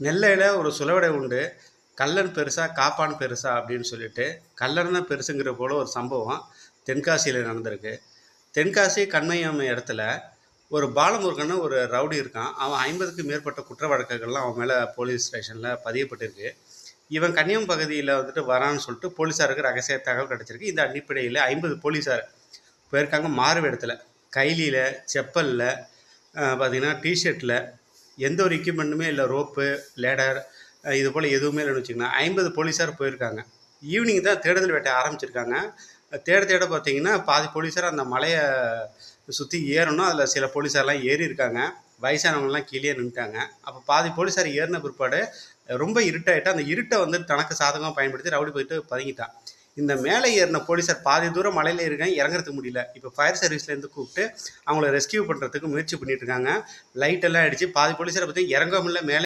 நெல்லையில் ஒரு சுலவடை உண்டு. கல்லன் பெருசா காப்பான் பெருசா அப்படின்னு சொல்லிட்டு கல்லன் தான் பெருசுங்கிற போல ஒரு சம்பவம் தென்காசியில் நடந்திருக்கு. தென்காசி கண்மையம் இடத்துல ஒரு பாலமுருகன் ஒரு ரவுடி இருக்கான். அவன் ஐம்பதுக்கு மேற்பட்ட குற்ற வழக்குகள்லாம் அவன் மேலே போலீஸ் ஸ்டேஷனில் பதியப்பட்டிருக்கு. இவன் கன்னியம் பகுதியில் வந்துட்டு வரான்னு சொல்லிட்டு போலீஸாருக்கு ரகசிய தகவல் கிடச்சிருக்கு. இந்த அடிப்படையில் ஐம்பது போலீஸார் போயிருக்காங்க மாறு இடத்துல கைலியில் செப்பலில் பார்த்தீங்கன்னா டிஷர்ட்டில் எந்த ஒரு எக்யூப்மெண்ட்டுமே இல்லை. ரோப்பு லேடர் இது போல் எதுவுமே இல்லைன்னு வச்சுக்கோங்க ஐம்பது போலீஸார் போயிருக்காங்க. ஈவினிங் தான் தேடுதல் வேட்டை ஆரம்பிச்சிருக்காங்க. தேட தேட பார்த்தீங்கன்னா பாதி போலீஸார் அந்த மலையை சுற்றி ஏறணும். அதில் சில போலீஸார்லாம் ஏறி இருக்காங்க வயசானவங்கலாம் கீழே நின்றுட்டாங்க அப்போ பாதி போலீஸார் ஏறின பிற்பாடு ரொம்ப இருட்டாயிட்டு அந்த இருட்டை வந்து தனக்கு சாதகமாக பயன்படுத்தி ரவுடி போயிட்டு பதுங்கிட்டான். இந்த மேலே ஏறின போலீஸார் பாதி தூரம் மலையில் இருக்கேன் இறங்குறதுக்கு முடியல. இப்போ ஃபயர் சர்வீஸ்லேருந்து கூப்பிட்டு அவங்கள ரெஸ்கியூ பண்ணுறதுக்கு முயற்சி பண்ணிட்டு இருக்காங்க. லைட் எல்லாம் அடித்து பாதி போலீஸாரை பற்றி இறங்கமில்ல மேலே